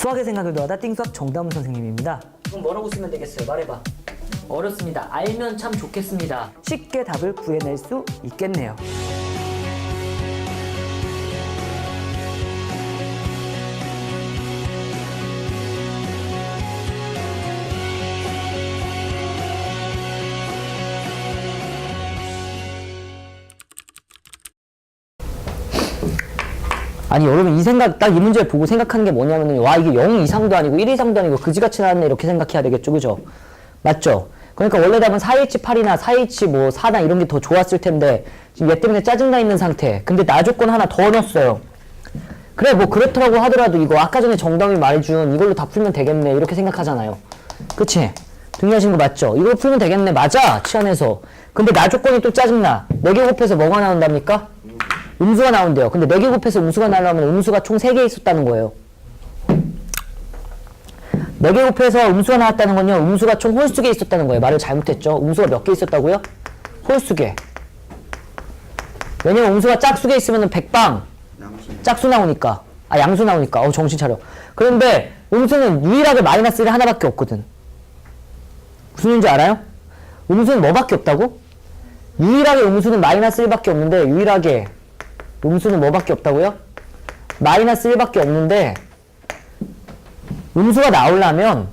수학의 생각을 더하다 띵수학 정다운 선생님입니다. 그럼 뭐라고 쓰면 되겠어요? 말해봐. 어렵습니다. 알면 참 좋겠습니다. 쉽게 답을 구해낼 수 있겠네요. 아니 여러분 이 생각 딱 이 문제를 보고 생각하는 게 뭐냐면은 와 이게 0 이상도 아니고 1 이상도 아니고 그지같이 나왔네 이렇게 생각해야 되겠죠 그죠? 맞죠? 그러니까 원래 답은 4H8이나 4H 뭐 4나 이런 게 더 좋았을 텐데 지금 얘 때문에 짜증나 있는 상태 근데 나 조건 하나 더 넣었어요 그래 뭐 그렇더라고 하더라도 이거 아까 전에 정답이 말해준 이걸로 다 풀면 되겠네 이렇게 생각하잖아요 그치? 동의하시는 거 맞죠? 이걸 풀면 되겠네 맞아 치안에서 근데 나 조건이 또 짜증나 4개 곱해서 뭐가 나온답니까? 음수가 나온대요. 근데 4개 곱해서 음수가 나려면 음수가 총 3개 있었다는 거예요. 4개 곱해서 음수가 나왔다는 건요. 음수가 총 홀수 개 있었다는 거예요. 말을 잘못했죠. 음수가 몇 개 있었다고요? 홀수 개. 왜냐면 음수가 짝수 개 있으면 백방 짝수 나오니까. 아 양수 나오니까. 어 정신 차려. 그런데 음수는 유일하게 마이너스 1 하나밖에 없거든. 무슨 일인지 알아요? 음수는 뭐밖에 없다고? 유일하게 음수는 마이너스 1밖에 없는데 유일하게 음수는 뭐밖에 없다고요? 마이너스 1밖에 없는데 음수가 나오려면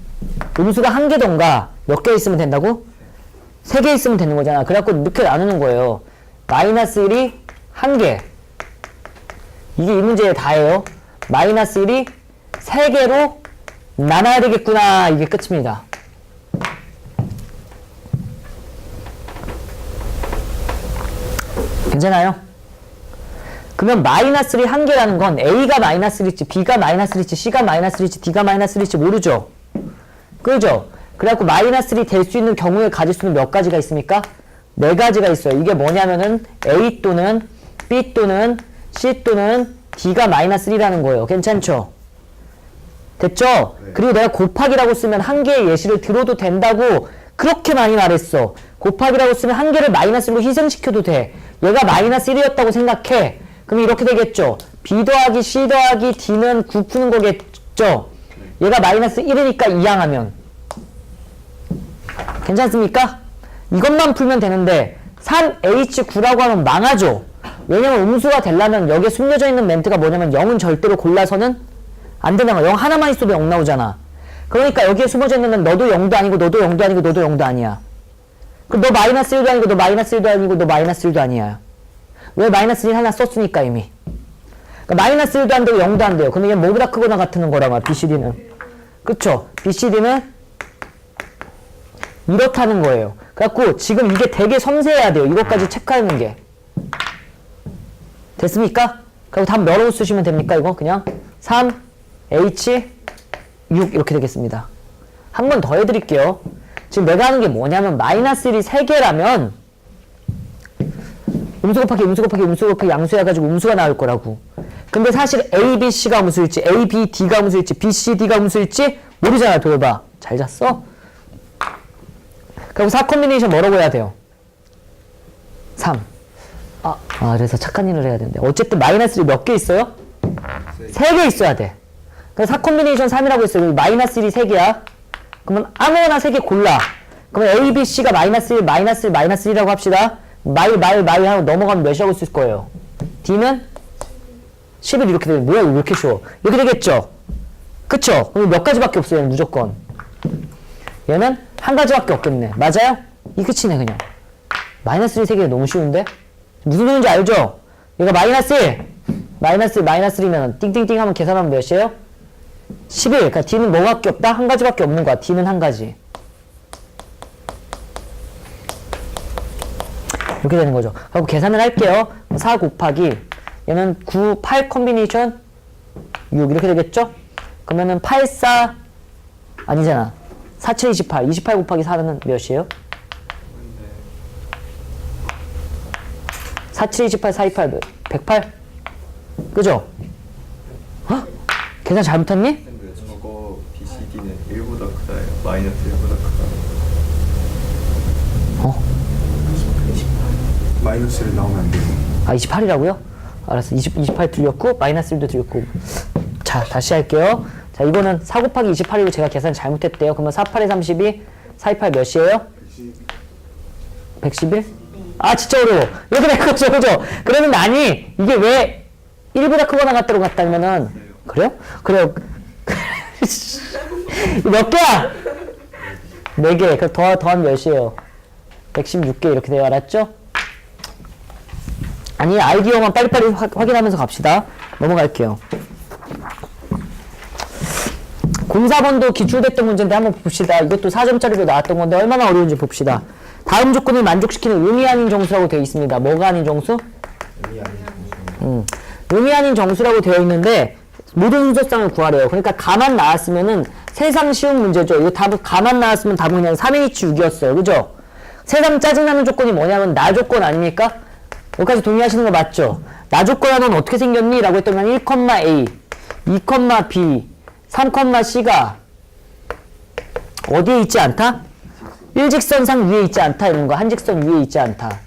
음수가 한 개던가 몇 개 있으면 된다고? 세 개 있으면 되는 거잖아. 그래갖고 이렇게 나누는 거예요. 마이너스 1이 한 개. 이게 이 문제의 다예요. 마이너스 1이 세 개로 나눠야 되겠구나. 이게 끝입니다. 괜찮아요? 그러면 마이너스 1이 한 개라는 건 A가 마이너스 1일지 B가 마이너스 1일지 C가 마이너스 1일지 D가 마이너스 1일지 모르죠? 그죠? 그래갖고 마이너스 1이 될 수 있는 경우에 가질 수는 몇 가지가 있습니까? 네 가지가 있어요. 이게 뭐냐면은 A 또는 B 또는 C 또는 D가 마이너스 1이라는 거예요. 괜찮죠? 됐죠? 그리고 내가 곱하기라고 쓰면 한 개의 예시를 들어도 된다고 그렇게 많이 말했어. 곱하기라고 쓰면 한 개를 마이너스로 희생시켜도 돼. 얘가 마이너스 1이었다고 생각해. 그럼 이렇게 되겠죠. B 더하기 C 더하기 D는 9 푸는 거겠죠. 얘가 마이너스 1이니까 이항하면. 괜찮습니까? 이것만 풀면 되는데 3H9라고 하면 망하죠. 왜냐면 음수가 되려면 여기에 숨겨져 있는 멘트가 뭐냐면 0은 절대로 골라서는 안 된다는 거야. 0 하나만 있어도 0 나오잖아. 그러니까 여기에 숨어져 있는 건 너도 0도 아니고 너도 0도 아니고 너도 0도 아니야. 그럼 너 마이너스 1도 아니고 너 마이너스 1도 아니고 너 마이너스 1도 아니야. 왜 마이너스 1 하나 썼으니까 이미. 그러니까 마이너스 1도 안 되고 0도 안 돼요. 그러면 얘 뭐보다 크거나 같은 거란 말이야. BCD는. 그쵸? BCD는 이렇다는 거예요. 그래갖고 지금 이게 되게 섬세해야 돼요. 이것까지 체크하는 게. 됐습니까? 그리고 답 뭐라고 쓰시면 됩니까? 이거 그냥 3, H, 6 이렇게 되겠습니다. 한 번 더 해드릴게요. 지금 내가 하는 게 뭐냐면 마이너스 1이 3개라면 음수 곱하기 음수 곱하기 음수 곱하기 양수 해가지고 음수가 나올 거라고. 근데 사실 A, B, C가 음수일지 A, B, D가 음수일지 B, C, D가 음수일지 모르잖아. 도여봐. 잘 잤어? 그럼 4 콤비네이션 뭐라고 해야 돼요? 3. 아, 아 그래서 착한 일을 해야 되는데. 어쨌든 마이너스 1이 몇개 있어요? 3개 있어야 돼. 그래서 4 콤비네이션 3이라고 했어요. 마이너스 1이 3개야. 그러면 아무거나 3개 골라. 그러면 A, B, C가 마이너스 1, 마이너스 1, 마이너스 1이라고 합시다. 마이, 마이, 마이 하고 넘어가면 몇이라고 쓸 거예요? D는 11 이렇게 되면 뭐야 이렇게 쉬워? 이렇게 되겠죠? 그쵸? 그럼 몇 가지밖에 없어요 무조건. 얘는 한 가지밖에 없겠네. 맞아요? 이 끝이네 그냥. 마이너스 1, 3개 너무 쉬운데? 무슨 소리인지 알죠? 얘가 마이너스 1, 마이너스 1, 마이너스 1이면 띵띵띵 하면 계산하면 몇이에요? 11. 그러니까 D는 뭐밖에 없다? 한 가지밖에 없는 거야. D는 한 가지. 이렇게 되는 거죠. 그리고 계산을 할게요. 4 곱하기 얘는 9, 8 콤비네이션 6 이렇게 되겠죠? 그러면은 8, 4 아니잖아. 4, 7, 28. 28 곱하기 4는 몇이에요? 4, 7, 28, 4, 28, 108? 그죠? 어? 계산 잘못했니? 저거 BCD는 1보다 크다예요. 마이너스 1보다 크다. 어? 마이너스를 나오면 안 돼요. 아 28이라고요? 알았어 20, 28 들렸고 마이너스 1도 들렸고 자 다시 할게요 자, 이거는 4 곱하기 28이고 제가 계산 잘못했대요. 그러면 4, 8에 32, 4, 2, 8 몇이에요? 111? 아, 진짜 어려워. 이렇게 될 거죠, 그죠? 그러면 아니, 이게 왜 1보다 크거나 같다고 갔다면은, 그래요? 그래요. 몇 개야? 4개. 그 더, 더하면 몇이에요? 116개 이렇게 돼요. 알았죠? 아니, 아이디어만 빨리빨리 확- 확인하면서 갑시다. 넘어갈게요. 04번도 기출됐던 문제인데 한번 봅시다. 이것도 4점짜리로 나왔던 건데 얼마나 어려운지 봅시다. 다음 조건을 만족시키는 의미 아닌 정수라고 되어 있습니다. 뭐가 아닌 정수? 음, 의미 아닌 정수라고 되어 있는데 모든 순서쌍을 구하래요. 그러니까 가만 나왔으면은 세상 쉬운 문제죠. 이거 답 가만 나왔으면 답은 그냥 3H6이었어요. 그죠? 세상 짜증나는 조건이 뭐냐면 나 조건 아닙니까? 여기까지 동의하시는 거 맞죠? 나 조건 하면 어떻게 생겼니? 라고 했더니 1,A, 2,B, 3,C가 어디에 있지 않다? 일직선상 위에 있지 않다 이런 거 한직선 위에 있지 않다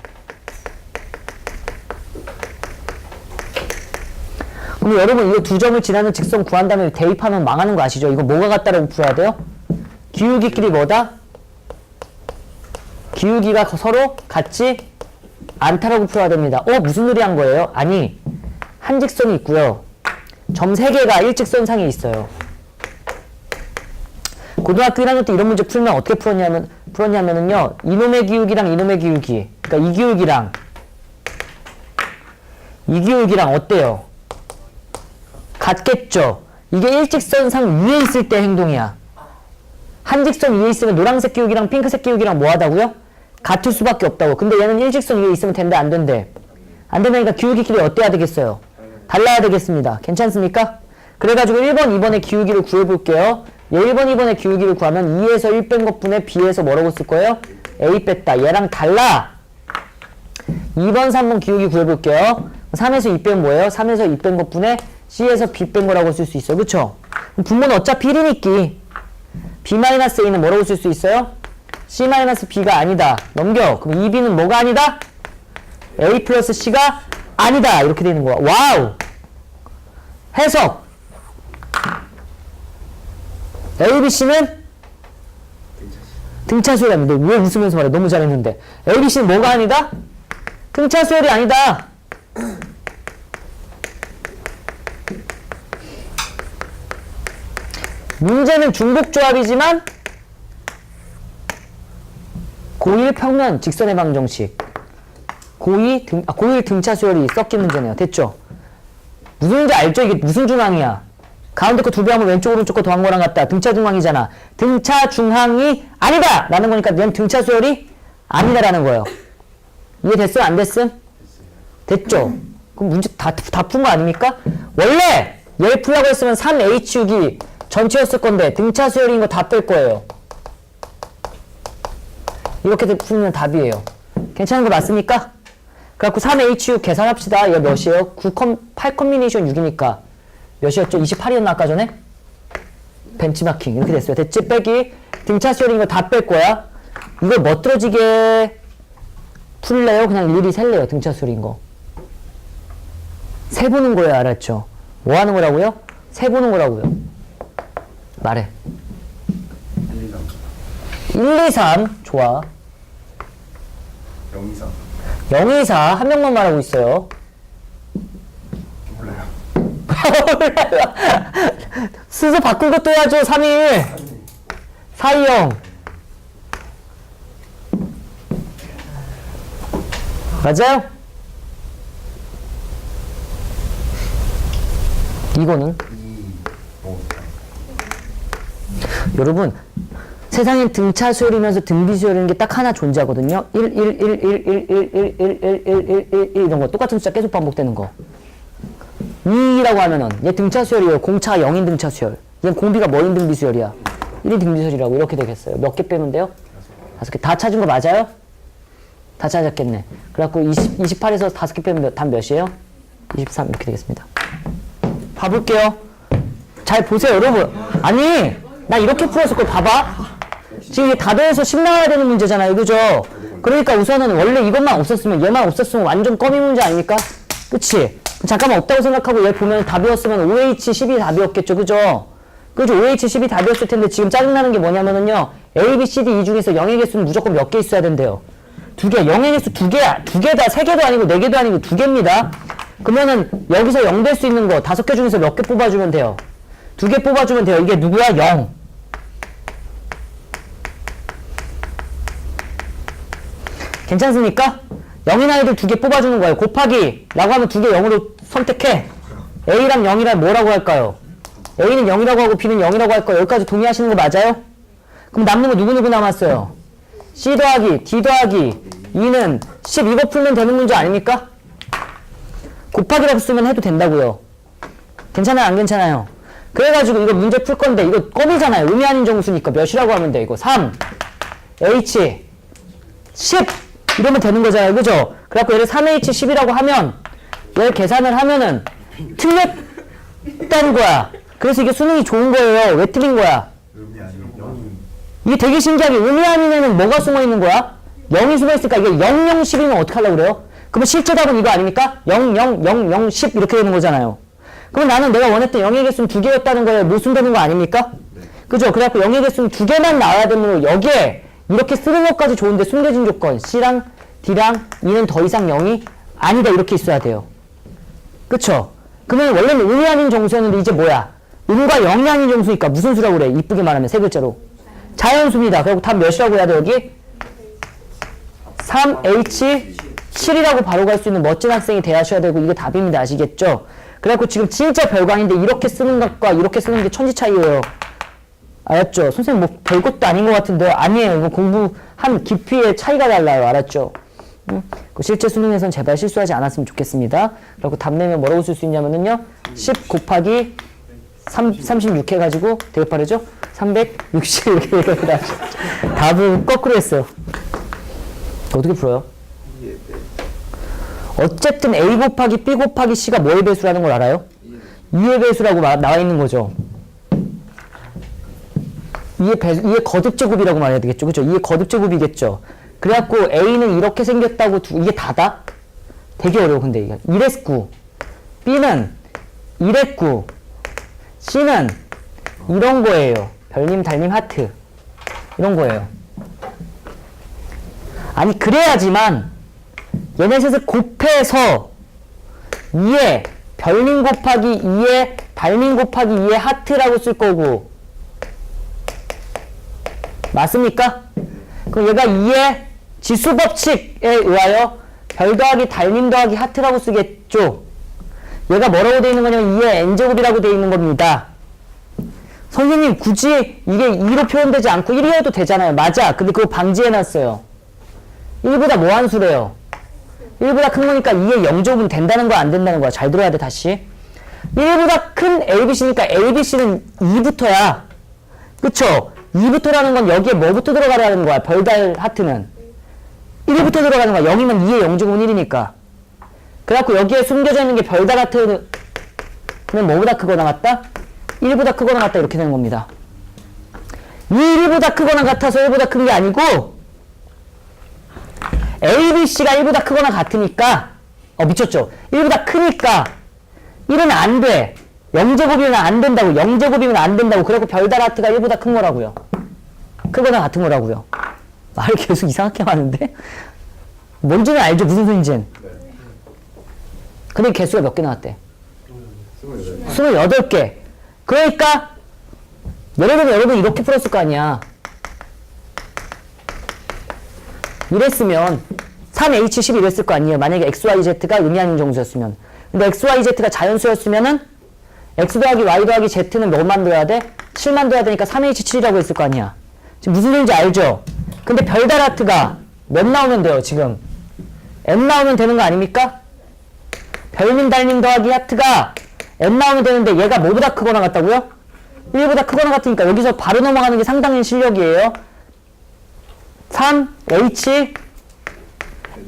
그럼 여러분 이거 두 점을 지나는 직선 구한 다음에 대입하면 망하는 거 아시죠? 이거 뭐가 같다라고 풀어야 돼요? 기울기끼리 뭐다? 기울기가 서로 같지 않다라고 풀어야 됩니다. 어 무슨 소리 한 거예요? 아니 한 직선이 있고요. 점 3개가 일직선상에 있어요. 고등학교 1학년 때 이런 문제 풀면 어떻게 풀었냐면 풀었냐면은요. 이놈의 기울기랑 이놈의 기울기. 그러니까 이 기울기랑 이 기울기랑 어때요? 같겠죠. 이게 일직선상 위에 있을 때 행동이야. 한 직선 위에 있으면 노란색 기울기랑 핑크색 기울기랑 뭐 하다고요? 같을 수밖에 없다고. 근데 얘는 일직선 위에 있으면 된대 안 된대. 안 된다니까 기울기끼리 어때야 되겠어요? 달라야 되겠습니다. 괜찮습니까? 그래가지고 1번, 2번의 기울기를 구해볼게요. 얘 1번, 2번의 기울기를 구하면 2에서 1 뺀 것분에 B에서 뭐라고 쓸 거예요? A 뺐다. 얘랑 달라. 2번, 3번 기울기 구해볼게요. 3에서 2 빼면 뭐예요? 3에서 2 뺀 것분에 C에서 B 뺀 거라고 쓸 수 있어. 그쵸? 분모는 어차피 1이니까 B-A는 뭐라고 쓸 수 있어요? C-B가 아니다. 넘겨. 그럼 2B는 뭐가 아니다? A 플러스 C가 아니다. 이렇게 되는 거야. 와우! 해석! A, B, C는 등차 수열입니다. 왜 웃으면서 말해? 너무 잘했는데. A, B, C는 뭐가 아니다? 등차 수열이 아니다. 문제는 중복조합이지만 고1 평면 직선의 방정식 고2 등, 아, 고1 등차 수열이 섞인 문제네요. 됐죠? 무슨 문제 알죠? 이게 무슨 중앙이야? 가운데 거 두 배 하면 왼쪽 오른쪽 거 더한 거랑 같다. 등차 중앙이잖아. 등차 중앙이 아니다! 라는 거니까 얘는 등차 수열이 아니다라는 거예요. 이해됐음? 안 됐음? 됐죠? 그럼 문제 다, 다 푼 거 아닙니까? 원래 얘 풀라고 했으면 3H6이 전체였을 건데 등차 수열인 거 다 뺄 거예요. 이렇게 풀면 답이에요. 괜찮은 거 맞습니까? 그래갖고 3H6 계산합시다. 얘 몇이에요? 9, 8 컴비네이션 6이니까 몇이었죠? 28이었나 아까 전에? 벤치마킹 이렇게 됐어요. 됐지? 빼기 등차 수열인 거 다 뺄 거야. 이걸 멋들어지게 풀래요? 그냥 일일이 셀래요? 등차 수열인 거. 세보는 거예요. 알았죠? 뭐 하는 거라고요? 세보는 거라고요. 말해. 1, 2, 3. 좋아. 0 이상 0, 2, 4. 한 명만 말하고 있어요. 몰라요. 순서 바꾼 것도 해야죠. 3, 1. 4, 2, 0. 맞아요? 이거는 2 5 여러분 세상엔 등차 수열이면서 등비 수열이라는 게 딱 하나 존재하거든요. 1, 1, 1, 1, 1, 1, 1, 1, 1, 1, 1, 1, 1 이런 거 똑같은 숫자 계속 반복되는 거. 2라고 하면은 얘 등차 수열이에요. 공차가 0인 등차 수열. 얘 공비가 뭐인 등비 수열이야. 1인 등비 수열이라고 이렇게 되겠어요. 몇 개 빼면 돼요? 다섯 개. 다 찾은 거 맞아요? 다 찾았겠네. 그래갖고 20, 28에서 다섯 개 빼면 몇, 답 몇이에요? 23 이렇게 되겠습니다. 봐볼게요. 잘 보세요, 여러분. 아니, 나 이렇게 풀었을 걸 봐봐. 지금 이게 10 나와야 되는 문제잖아요, 그죠? 그러니까 우선은 원래 이것만 없었으면, 얘만 없었으면 완전 껌이 문제 아닙니까? 그치? 잠깐만 없다고 생각하고 얘 보면 답이었으면 OH 10이 답이었겠죠, 그죠? 그죠? OH10이 답이었을 텐데 지금 짜증나는 게 뭐냐면은요. A, B, C, D 이 중에서 영의 개수는 무조건 몇 개 있어야 된대요. 두 개. 영의 개수 두 개, 두 개다. 세 개도 아니고 네 개도 아니고 두 개입니다. 그러면은 여기서 0될수 있는 거 다섯 개 중에서 몇 개 뽑아주면 돼요? 두 개 뽑아주면 돼요. 이게 누구야? 0. 괜찮습니까? 0인 아이들 두 개 뽑아주는 거예요. 곱하기 라고 하면 두 개 0으로 선택해. A랑 0이랑 뭐라고 할까요? A는 0이라고 하고 B는 0이라고 할 거예요. 여기까지 동의하시는 거 맞아요? 그럼 남는 거 누구누구 남았어요? C 더하기 D 더하기 2는 10 이거 풀면 되는 문제 아닙니까? 곱하기라고 쓰면 해도 된다고요. 괜찮아요? 안 괜찮아요? 그래가지고 이거 문제 풀 건데 이거 껌이잖아요. 의미 아닌 정수니까 몇이라고 하면 돼. 이거 3 H 10 이러면 되는 거잖아요. 그죠? 그래갖고 얘를 3H10이라고 하면 얘를 계산을 하면은 틀렸다는 거야. 그래서 이게 수능이 좋은 거예요. 왜 틀린 거야? 이게 되게 신기하게 의미 아닌 애는 뭐가 숨어 있는 거야? 0이 숨어 있으니까 이게 0, 0, 10이면 어떻게 하려고 그래요? 그러면 실제 답은 이거 아닙니까? 0, 0, 0, 0, 10 이렇게 되는 거잖아요. 그럼 나는 내가 원했던 0의 개수는 두 개였다는 거에 못 쓴다는 거 아닙니까? 그죠? 그래갖고 0의 개수는 두 개만 나와야 되는 거 여기에 이렇게 쓰는 것까지 좋은데 숨겨진 조건 C랑 D랑 E는 더 이상 0이 아니다 이렇게 있어야 돼요. 그쵸? 그러면 원래는 음이 아닌 정수였는데 이제 뭐야? 음과 0이 아닌 정수니까 무슨 수라고 그래? 이쁘게 말하면 세 글자로. 자연수입니다. 그리고 답 몇이라고 해야 돼 여기? 3H7이라고 바로 갈 수 있는 멋진 학생이 돼야셔야 되고 이게 답입니다. 아시겠죠? 그래갖고 지금 진짜 별거 아닌데 이렇게 쓰는 것과 이렇게 쓰는 게 천지 차이예요. 알았죠? 선생님 뭐 별것도 아닌 것 같은데 아니에요. 이거 공부한 깊이의 차이가 달라요. 알았죠? 응? 그 실제 수능에선 제발 실수하지 않았으면 좋겠습니다. 그리고 답 내면 뭐라고 쓸 수 있냐면은요. 10 곱하기 3, 36 해가지고 되게 빠르죠? 360 이렇게 해가지고 답을 거꾸로 했어요. 어떻게 풀어요? 어쨌든 A 곱하기 B 곱하기 C가 뭐의 배수라는 걸 알아요? 2의 배수라고 마- 나와 있는 거죠. 2의 배수, 2의 거듭 제곱이라고 말해야 되겠죠. 그죠? 2의 거듭 제곱이겠죠. 그래갖고 A는 이렇게 생겼다고 두, 이게 다다? 되게 어려워, 근데 이게. 1의 9. B는 1의 9. C는 이런 거예요. 별님, 달님, 하트. 이런 거예요. 아니, 그래야지만 얘네 셋을 곱해서 2에 별님 곱하기 2에 달님 곱하기 2에 하트라고 쓸 거고 맞습니까? 그럼 얘가 2의 지수 법칙에 의하여 별 더하기 달님 더하기 하트라고 쓰겠죠. 얘가 뭐라고 되어 있는 거냐면 2의 n제곱이라고 되어 있는 겁니다. 선생님 굳이 이게 2로 표현되지 않고 1이어도 되잖아요. 맞아. 근데 그거 방지해놨어요. 1보다 뭐한 수래요? 1보다 큰 거니까 2의 0제곱은 된다는 거야 안 된다는 거야. 잘 들어야 돼 다시. 1보다 큰 ABC니까 ABC는 2부터야. 그쵸? 2부터라는 건 여기에 뭐부터 들어가라는 거야? 별달 하트는. 1부터 들어가는 거야. 0이면 2의 0제곱은 1이니까. 그래갖고 여기에 숨겨져 있는 게 별달 하트는 뭐보다 크거나 같다? 1보다 크거나 같다 이렇게 되는 겁니다. 이 1보다 크거나 같아서 1보다 큰 게 아니고 A, B, C가 1보다 크거나 같으니까 어 미쳤죠? 1보다 크니까 1은 안 돼. 0제곱이면 안 된다고. 0제곱이면 안 된다고. 그리고 별달 하트가 1보다 큰 거라고요. 크거나 같은 거라고요. 말 계속 이상하게 하는데? 뭔지는 알죠? 무슨 소린지는. 근데 개수가 몇 개 나왔대? 28개. 그러니까 들면 여러분 이렇게 풀었을 거 아니야. 이랬으면 3H10 이랬을 거 아니에요. 만약에 XYZ가 의미 아닌 정수였으면. 근데 XYZ가 자연수였으면은 X 더하기 Y 더하기 Z는 몇 만들어야 돼? 7 만들어야 되니까 3H7이라고 했을 거 아니야. 지금 무슨 소리인지 알죠? 근데 별달 하트가 몇 나오면 돼요, 지금? N 나오면 되는 거 아닙니까? 별님 달님 더하기 하트가 N 나오면 되는데 얘가 뭐보다 크거나 같다고요? 1보다 크거나 같으니까 여기서 바로 넘어가는 게 상당히 실력이에요. 3, H,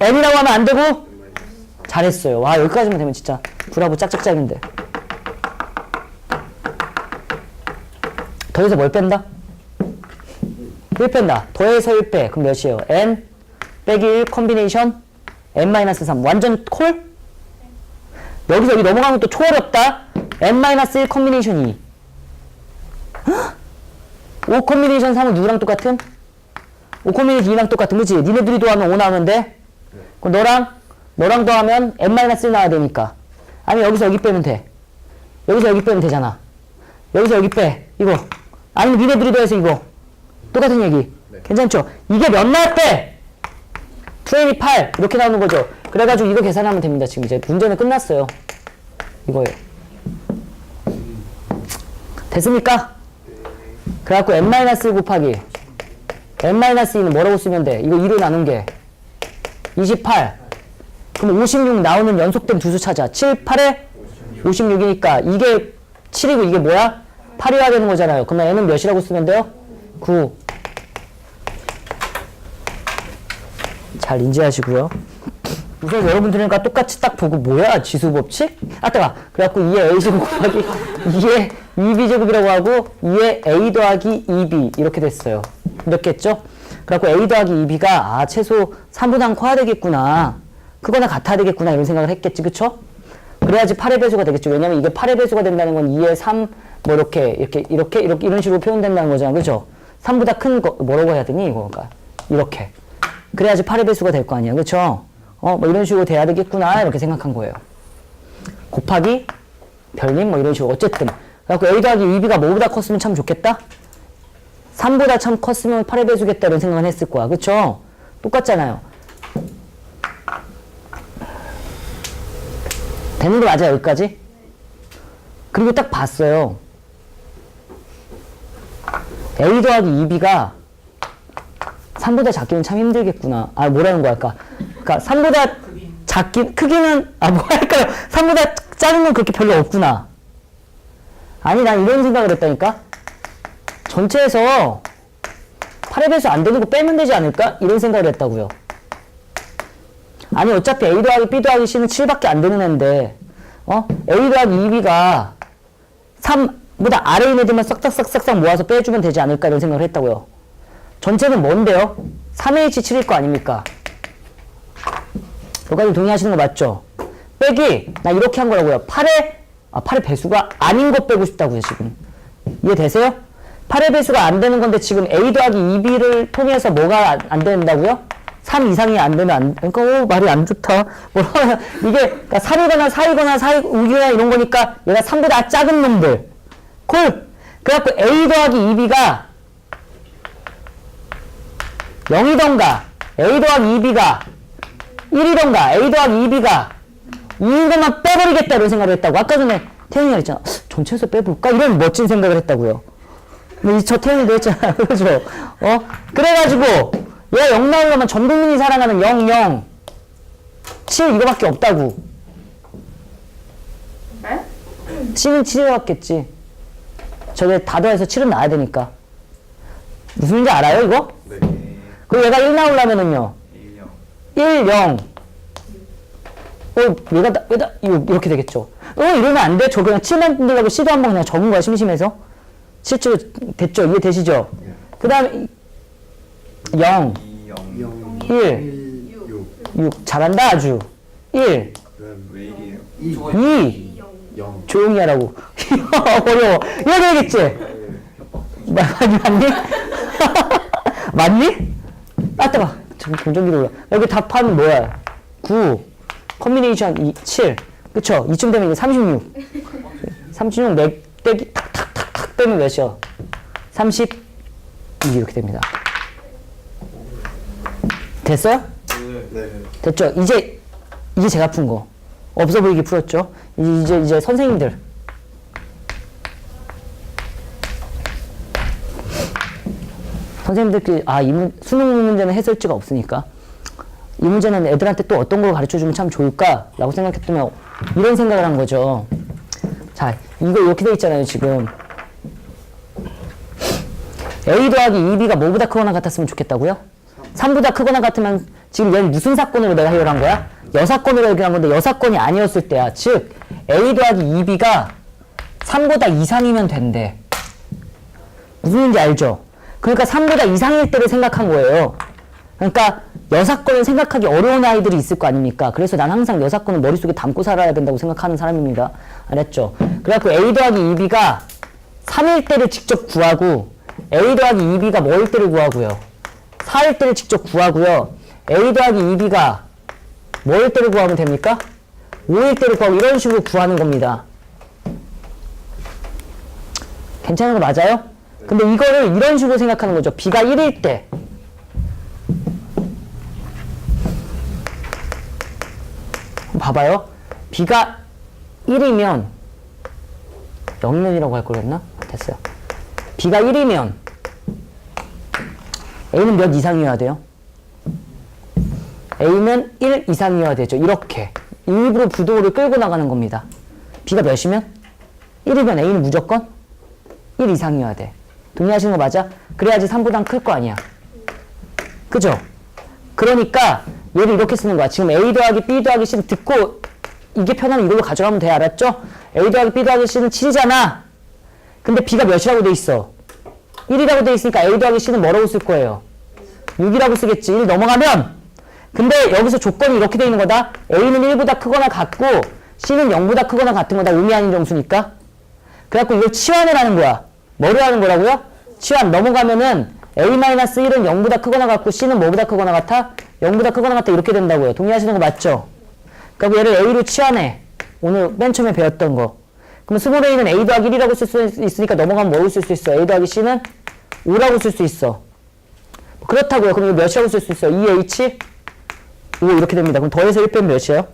N이라고 하면 안 되고 잘했어요. 와 여기까지만 되면 진짜 브라보 짝짝짝인데. 더해서 뭘 뺀다? 1 뺀다. 더해서 1 빼. 그럼 몇이에요? N 빼기 1 컨비네이션 N-3 완전 콜? 여기서 여기 넘어가면 또 초어렵다. N-1 컨비네이션 2 5 콤비네이션 3은 누구랑 똑같은? 5 콤비네이션 2랑 똑같은 그치? 니네들이 더하면 5 나오면 돼? 그럼 너랑 너랑 더하면 n-1 나와야 되니까 아니 여기서 여기 빼면 돼 여기서 여기 빼면 되잖아 여기서 여기 빼 이거 아니면 더해서 이거 똑같은 얘기 괜찮죠? 이게 몇 나왔대? 28 이렇게 나오는 거죠 그래가지고 이거 계산하면 됩니다 지금 이제 문제는 끝났어요 이거예요 됐습니까? 그래갖고 n-1 곱하기 n-2는 뭐라고 쓰면 돼? 이거 2로 나눈 게 28. 그럼 56 나오는 연속된 두 수 찾아. 7, 8에 56이니까 이게 7이고 이게 뭐야? 8이어야 되는 거잖아요. 그러면 n은 몇이라고 쓰면 돼요? 9. 잘 인지하시고요. 우선 여러분들과 똑같이 딱 보고 뭐야 지수 법칙? 아 따가 그래갖고 2의 a 제곱 곱하기 2의 2b 제곱이라고 하고 2의 a 더하기 2b 이렇게 됐어요. 몇 개죠? 그래갖고 a 더하기 2b가 아 최소 3분한 커야 되겠구나. 크거나 같아야 되겠구나 이런 생각을 했겠지 그쵸? 그래야지 8의 배수가 되겠죠. 왜냐면 이게 8의 배수가 된다는 건 2의 3, 뭐 이렇게, 이렇게, 이렇게, 이렇게, 이런 식으로 표현된다는 거잖아. 그죠? 3보다 큰 거, 뭐라고 해야 되니? 이거, 그러니까. 이렇게. 그래야지 8의 배수가 될 거 아니야. 그쵸? 어, 뭐 이런 식으로 돼야 되겠구나. 이렇게 생각한 거예요. 곱하기, 별님, 뭐 이런 식으로. 어쨌든. 그래갖고 A 더하기 2B가 뭐보다 컸으면 참 좋겠다? 3보다 참 컸으면 8의 배수겠다. 이런 생각을 했을 거야. 그쵸? 똑같잖아요. 되는 거 맞아 여기까지? 그리고 딱 봤어요. A 더하기 2B가 3보다 작기는 참 힘들겠구나. 아, 뭐라는 거야. 그러니까, 그러니까 3보다 작기, 크기는, 아, 뭐 할까요? 3보다 작은 건 그렇게 별로 없구나. 아니, 난 이런 생각을 했다니까? 전체에서 8의 배수 안 되는 거 빼면 되지 않을까? 이런 생각을 했다고요. 아니 어차피 A 더하기 B 더하기 C는 7밖에 안 되는 애인데 어? A 더하기 2B가 3 보다 아래 있는 애들만 싹싹싹싹 모아서 빼주면 되지 않을까 이런 생각을 했다고요. 전체는 뭔데요? 3H7일 거 아닙니까? 여기까지 동의하시는 거 맞죠? 빼기 나 이렇게 한 거라고요. 8의 아 8의 배수가 아닌 거 빼고 싶다고요 지금 이해되세요? 8의 배수가 안 되는 건데 지금 A 더하기 2B를 통해서 뭐가 안, 안 된다고요? 3 이상이 안 되면 안, 그러니까, 오, 말이 안 좋다. 뭐라, 이게, 그러니까 3이거나 4이거나 4, 6이거나 이런 거니까 얘가 3보다 작은 놈들. 콜! 그래갖고 A 더하기 2B가 0이던가, A 더하기 2B가 1이던가, A 더하기 2B가 2인 것만 빼버리겠다 이런 생각을 했다고. 아까 전에 태영이가 했잖아. 전체에서 빼볼까? 이런 멋진 생각을 했다고요. 저 태영이도 했잖아. 그죠? 어? 그래가지고, 얘가 0 나오려면 전 국민이 사랑하는 0, 0, 7 이거밖에 없다고. 네? 7은 7이었겠지. 저게 다더해서 7은 나와야 되니까. 무슨 인지 알아요, 이거? 네. 그 얘가 1 나오려면은요. 1, 0. 어, 얘가, 나, 얘가, 이렇게 되겠죠. 어, 이러면 안 돼. 저 그냥 7 만들려고 시도 한 번 그냥 적은 거야, 심심해서. 실제로 됐죠? 이해되시죠? 네. 그 다음에 0, 0, 1, 6. 6. 잘한다, 아주. 1. 2. 영. 조용히 하라고. 어, 어려워. 이거 되겠지? 맞니? 맞니? 맞니? 아, 따봐. 잠깐, 감정기도 올라. 여기 답하면 뭐야? 9. 커뮤니케이션 2, 7. 그쵸? 이쯤 되면 이제 36. 36 넥대기 탁탁탁 되면 몇이요? 30. 이렇게 됩니다. 됐어요? 네. 됐죠? 이제, 이제 제가 푼 거. 없어 보이게 풀었죠? 이제 이제 선생님들. 선생님들끼리 아, 이 문, 수능 문제는 해설지가 없으니까 이 문제는 애들한테 또 어떤 걸 가르쳐 주면 참 좋을까라고 생각했더니 이런 생각을 한 거죠. 자, 이거 이렇게 돼 있잖아요, 지금. A 더하기 2B가 뭐보다 크거나 같았으면 좋겠다고요? 3보다 크거나 같으면 지금 얘는 무슨 사건으로 내가 해결한 거야? 여사건으로 해결한 건데 여사건이 아니었을 때야. 즉 A 더하기 2B가 3보다 이상이면 된대. 무슨 말인지 알죠? 그러니까 3보다 이상일 때를 생각한 거예요. 그러니까 여사건을 생각하기 어려운 아이들이 있을 거 아닙니까? 그래서 난 항상 여사건을 머릿속에 담고 살아야 된다고 생각하는 사람입니다. 알았죠? 그래갖고 A 더하기 2B가 3일 때를 직접 구하고 a 더하기 2b가 뭐일 때를 구하고요. 4일 때를 직접 구하고요. A 더하기 2b가 뭐일 때를 구하면 됩니까? 5일 때를 구하고 이런 식으로 구하는 겁니다. 괜찮은 거 맞아요? 근데 이거를 이런 식으로 생각하는 거죠. b가 1일 때. 봐봐요. b가 1이면 0면이라고 할 거였나? 됐어요. b가 1이면 a는 몇 이상이어야 돼요? A는 1 이상이어야 되죠. 이렇게 일부러 부도를 끌고 나가는 겁니다. b가 몇이면? 1이면 a는 무조건 1 이상이어야 돼. 동의하시는 거 맞아? 그래야지 3보단 클 거 아니야. 그죠? 그러니까 얘를 이렇게 쓰는 거야. 지금 a 더하기 b 더하기 c를 듣고 이게 편하면 이걸로 가져가면 돼. 알았죠? a 더하기 b 더하기 c는 7이잖아. 근데 b가 몇이라고 돼 있어? 1이라고 돼 있으니까 a 더하기 c는 뭐라고 쓸 거예요? 6이라고 쓰겠지. 1 넘어가면 근데 여기서 조건이 이렇게 돼 있는 거다. a는 1보다 크거나 같고 c는 0보다 크거나 같은 거다. 의미 아닌 정수니까. 그래갖고 이걸 치환을 하는 거야. 뭐를 하는 거라고요? 치환 넘어가면은 a-1은 0보다 크거나 같고 c는 뭐보다 크거나 같아? 0보다 크거나 같다 이렇게 된다고요. 동의하시는 거 맞죠? 그럼 얘를 a로 치환해. 오늘 맨 처음에 배웠던 거. 그럼 스몰 a는 a 더하기 1이라고 쓸 수 있으니까 넘어가면 뭐로 쓸 수 있어? a 더하기 c는 5라고 쓸 수 있어. 그렇다고요. 그럼 이거 몇이라고 쓸 수 있어? 2h 5 이렇게 됩니다. 그럼 더해서 1 빼면 몇이에요?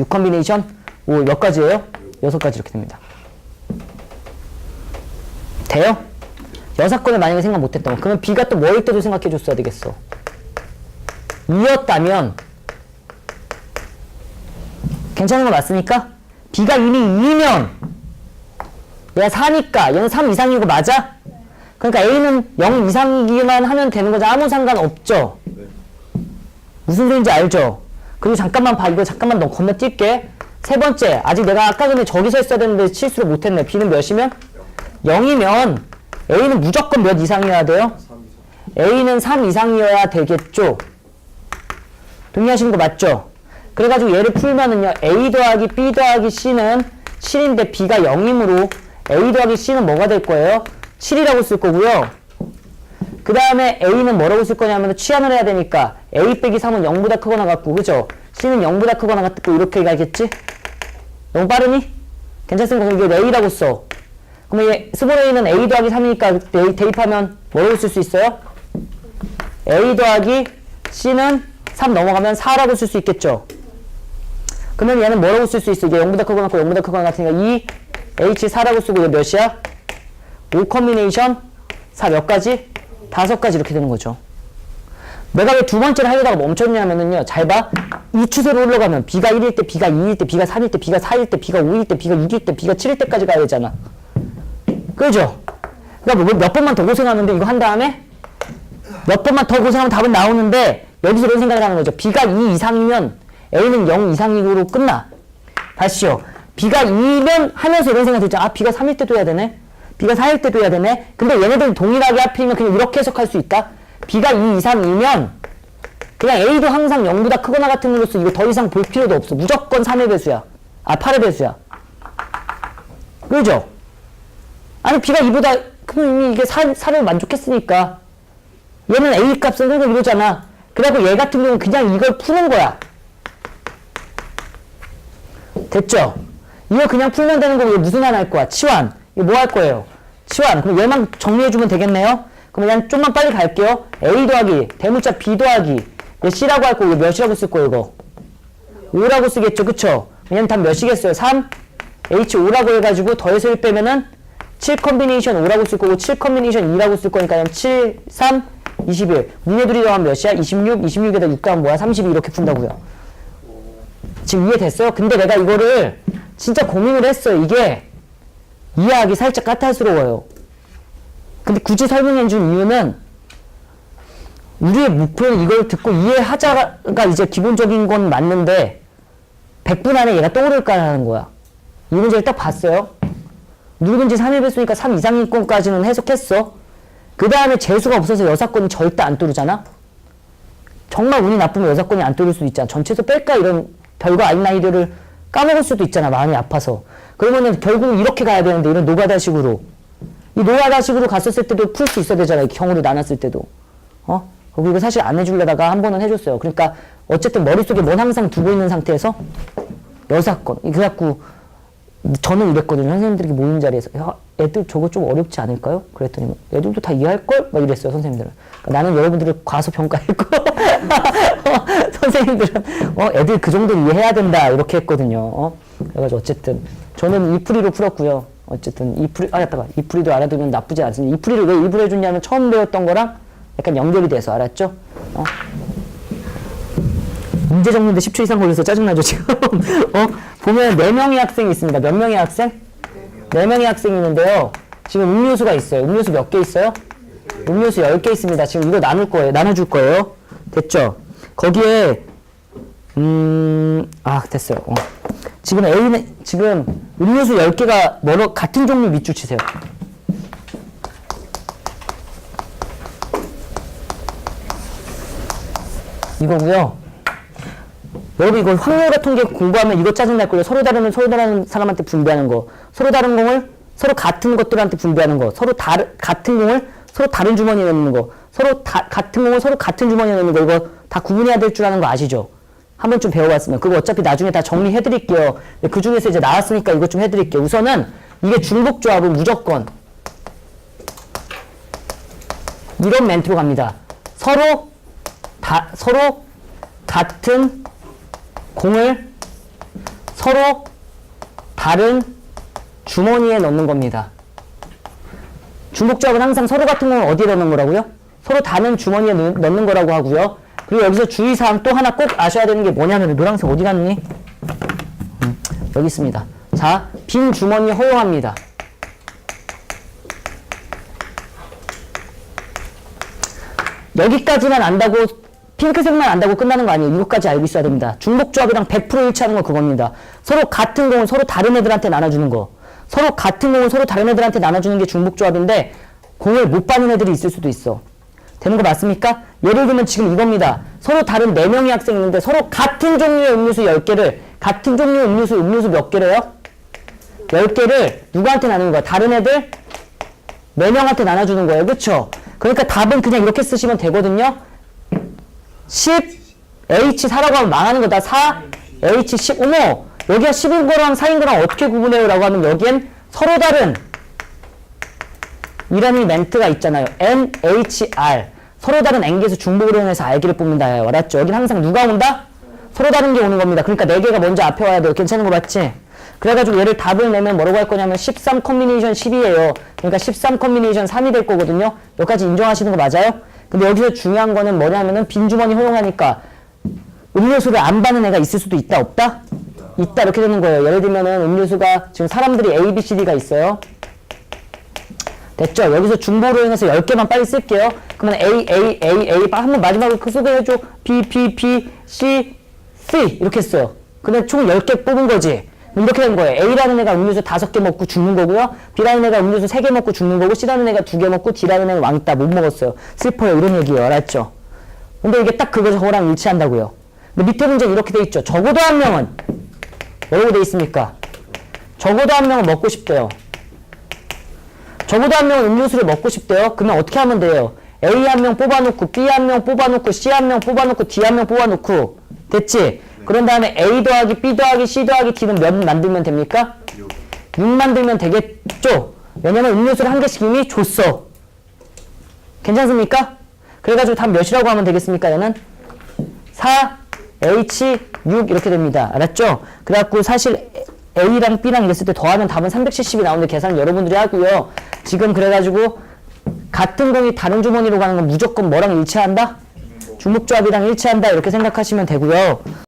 6 컨비네이션 5 몇 가지예요? 6가지 이렇게 됩니다. 돼요? 여섯 건을 만약에 생각 못했던 거 그러면 B가 또 뭐일 때도 생각해 줬어야 되겠어 2였다면 괜찮은 거 맞습니까? B가 이미 2면 얘가 4니까 얘는 3 이상이고 맞아? 그러니까 A는 0 이상이기만 하면 되는 거죠 아무 상관없죠 무슨 소리인지 알죠? 그리고 잠깐만 봐 이거 잠깐만 너 건너뛸게 세 번째 아직 내가 아까 전에 저기서 했어야 되는데 실수를 못했네 B는 몇이면? 0이면 A는 무조건 몇 이상이어야 돼요? 3 이상. A는 3 이상이어야 되겠죠? 동의하시는 거 맞죠? 그래가지고 얘를 풀면은요, A 더하기 B 더하기 C는 7인데 B가 0이므로 A 더하기 C는 뭐가 될 거예요? 7이라고 쓸 거고요. 그 다음에 A는 뭐라고 쓸 거냐면 취한을 해야 되니까 A 빼기 3은 0보다 크거나 같고, 그죠? C는 0보다 크거나 같고, 이렇게 가겠지? 너무 빠르니? 괜찮습니까? 그럼 이게 A라고 써. 그러면 얘 스몰 a는 a 더하기 3이니까 대, 대입하면 뭐라고 쓸 수 있어요? a 더하기 c는 3 넘어가면 4라고 쓸 수 있겠죠? 그러면 얘는 뭐라고 쓸 수 있어? 이게 0보다 크거나 같고 0보다 크거나 같으니까 2 h 4라고 쓰고 이게 몇이야? 5 컨비네이션 4 몇 가지? 다섯 가지 이렇게 되는 거죠. 내가 왜 두 번째를 하려다가 멈췄냐면은요. 잘 봐. 이 추세로 올라가면 B가 1일 때, B가 2일 때, B가 3일 때, B가 4일 때, B가 5일 때, B가 6일 때, B가 7일 때까지 가야 되잖아. 그죠? 그러니까 뭐몇 번만 더 고생하는데 이거 한 다음에 몇 번만 더 고생하면 답은 나오는데 여기서 이런 생각을 하는 거죠. B가 2 이상이면 A는 0 이상으로 끝나. 다시요. B가 2면 하면서 이런 생각 들죠. 아, B가 3일 때도 해야 되네. B가 4일 때도 해야 되네. 근데 얘네들은 동일하게 하필이면 그냥 이렇게 해석할 수 있다. B가 2 이상이면 그냥 A도 항상 0보다 크거나 같은 걸로서 이거 더 이상 볼 필요도 없어. 무조건 3의 배수야. 아, 8의 배수야. 그죠? 아니 B가 2보다 크면 이미 이게 4, 4를 만족했으니까 얘는 A 값은 항상 이거잖아 그래갖고 얘 같은 경우는 그냥 이걸 푸는 거야 됐죠? 이거 그냥 풀면 되는 거고 무슨 안할 거야? 치환 뭐 할 거예요? 치환 그럼 얘만 정리해주면 되겠네요 그럼 그냥 좀만 빨리 갈게요 A 더하기 대문자 B 더하기 얘 C라고 할 거고 몇이라고 쓸 거예요 이거 5라고 쓰겠죠 그쵸? 얘는 답 몇이겠어요? 3 H5라고 해가지고 더해서 1 빼면은 7 컨비네이션 5라고 쓸 거고 7 컨비네이션 2라고 쓸 거니까 7, 3, 21 문예 둘이 더하면 몇이야? 26, 26에다 6 더하면 뭐야? 32 이렇게 푼다고요 지금 이해됐어요? 근데 내가 이거를 진짜 고민을 했어요 이게 이해하기 살짝 까탈스러워요 근데 굳이 설명해 준 이유는 우리의 목표는 이걸 듣고 이해하자가 이제 기본적인 건 맞는데 100분 안에 얘가 떠오를까 하는 거야 이 문제를 딱 봤어요 누구든지 3일 배수니까 3 이상 인권까지는 해석했어. 그 다음에 재수가 없어서 여사건이 절대 안 뚫리잖아? 정말 운이 나쁘면 여사건이 안 뚫릴 수도 있잖아. 전체에서 뺄까? 이런 별거 아닌 아이디어를 까먹을 수도 있잖아. 마음이 아파서. 그러면은 결국 이렇게 가야 되는데 이런 노가다식으로 이 노가다식으로 갔었을 때도 풀 수 있어야 되잖아요. 경우를 나눴을 때도 어? 그리고 이거 사실 안 해주려다가 한 번은 해줬어요. 그러니까 어쨌든 머릿속에 뭔 항상 두고 있는 상태에서 여사건 그래갖고 저는 이랬거든요. 선생님들이 모인 자리에서 야, 애들 저거 좀 어렵지 않을까요? 그랬더니 뭐, 애들도 다 이해할걸? 막 이랬어요. 선생님들은. 그러니까 나는 여러분들을 과소평가했고 선생님들은 어, 애들 그 정도 이해해야 된다 이렇게 했거든요. 어? 그래가지고 어쨌든 저는 이 풀이로 풀었고요. 어쨌든 이 풀이 아 잠깐만 이 풀이도 알아두면 나쁘지 않습니다. 이 풀이를 왜 일부러 해줬냐면 처음 배웠던 거랑 약간 연결이 돼서 알았죠? 어? 문제 적는데 10초 이상 걸려서 짜증나죠, 지금? 어? 보면 4명의 학생이 있습니다. 몇 명의 학생? 4명의 학생이 있는데요. 지금 음료수가 있어요. 음료수 몇 개 있어요? 음료수 10개 있습니다. 지금 이거 나눌 거예요. 나눠줄 거예요. 됐죠? 거기에, 음, 아, 됐어요. 어. 지금 A는, 지금 음료수 10개가 뭐로, 같은 종류 밑줄 치세요. 이거고요. 여러분 이거 확률과 통계 공부하면 이거 짜증날 거예요. 서로 다르면 서로 다른 사람한테 분배하는 거. 서로 다른 공을 서로 같은 것들한테 분배하는 거. 서로 다르, 같은 공을 서로 다른 주머니에 넣는 거. 서로 다, 같은 공을 서로 같은 주머니에 넣는 거. 이거 다 구분해야 될 줄 아는 거 아시죠? 한 번쯤 배워봤으면. 그거 어차피 나중에 다 정리해드릴게요. 그 중에서 이제 나왔으니까 이것 좀 해드릴게요. 우선은 이게 중복 조합은 무조건 이런 멘트로 갑니다. 서로 다, 서로 같은 공을 서로 다른 주머니에 넣는 겁니다. 중복 조합은 항상 서로 같은 공을 어디에 넣는 거라고요? 서로 다른 주머니에 넣, 넣는 거라고 하고요. 그리고 여기서 주의사항 또 하나 꼭 아셔야 되는 게 뭐냐면 노란색 어디 갔니? 음, 여기 있습니다. 자, 빈 주머니 허용합니다. 여기까지만 안다고 핑크색만 안다고 끝나는 거 아니에요. 이것까지 알고 있어야 됩니다. 중복조합이랑 100% 일치하는 거 그겁니다. 서로 같은 공을 서로 다른 애들한테 나눠주는 거. 서로 같은 공을 서로 다른 애들한테 나눠주는 게 중복조합인데 공을 못 받는 애들이 있을 수도 있어. 되는 거 맞습니까? 예를 들면 지금 이겁니다. 서로 다른 4명의 학생이 있는데 서로 같은 종류의 음료수 10개를 같은 종류의 음료수 음료수 몇 개래요? 10개를 누구한테 나누는 거야? 다른 애들 4명한테 나눠주는 거예요. 그쵸? 그러니까 답은 그냥 이렇게 쓰시면 되거든요. 10 H 4라고 하면 망하는 거다. 4 H 10 어머 여기가 10인 거랑 4인 거랑 어떻게 구분해요? 라고 하면 여기엔 서로 다른 이라는 멘트가 있잖아요. N, H, R 서로 다른 N개에서 중복을 이용해서 R개를 뽑는다. 알았죠? 여긴 항상 누가 온다? 서로 다른 게 오는 겁니다. 그러니까 4개가 먼저 앞에 와야 돼요. 괜찮은 거 맞지? 그래가지고 얘를 답을 내면 뭐라고 할 거냐면 13 컨비네이션 10이에요. 그러니까 13 컨비네이션 3이 될 거거든요. 여기까지 인정하시는 거 맞아요? 근데 여기서 중요한 거는 뭐냐면은 빈주머니 허용하니까 음료수를 안 받는 애가 있을 수도 있다 없다? 있다 이렇게 되는 거예요. 예를 들면은 음료수가 지금 사람들이 A, B, C, D가 있어요. 됐죠? 여기서 중보로 인해서 10개만 빨리 쓸게요. 그러면 A, A, A, A, 한번 마지막으로 그 소개해줘. B, B, B, C, C. 이렇게 했어요. 근데 총 10개 뽑은 거지. 이렇게 된 거예요. A라는 애가 음료수 5개 먹고 죽는 거고요. B라는 애가 음료수 3개 먹고 죽는 거고, C라는 애가 2개 먹고, D라는 애는 왕따 못 먹었어요. 슬퍼요. 이런 얘기예요. 알았죠? 근데 이게 딱 그거 저거랑 일치한다고요. 근데 밑에 문제는 이렇게 돼 있죠. 적어도 한 명은 뭐라고 돼 있습니까? 적어도 한 명은 먹고 싶대요. 적어도 한 명은 음료수를 먹고 싶대요. 그러면 어떻게 하면 돼요? A 한 명 뽑아놓고 B 한 명 뽑아놓고 C 한 명 뽑아놓고 D 한 명 뽑아놓고 됐지? 그런 다음에 A 더하기 B 더하기 C 더하기 D는 몇 만들면 됩니까? 6 만들면 되겠죠? 왜냐면 음료수를 한 개씩 이미 줬어. 괜찮습니까? 그래가지고 답 몇이라고 하면 되겠습니까? 얘는 4, H, 6 이렇게 됩니다. 알았죠? 그래갖고 사실 A랑 B랑 이랬을 때 더하면 답은 370이 나오는데 계산을 여러분들이 하고요. 지금 그래가지고 같은 공이 다른 주머니로 가는 건 무조건 뭐랑 일치한다? 중복조합이랑 일치한다 이렇게 생각하시면 되고요.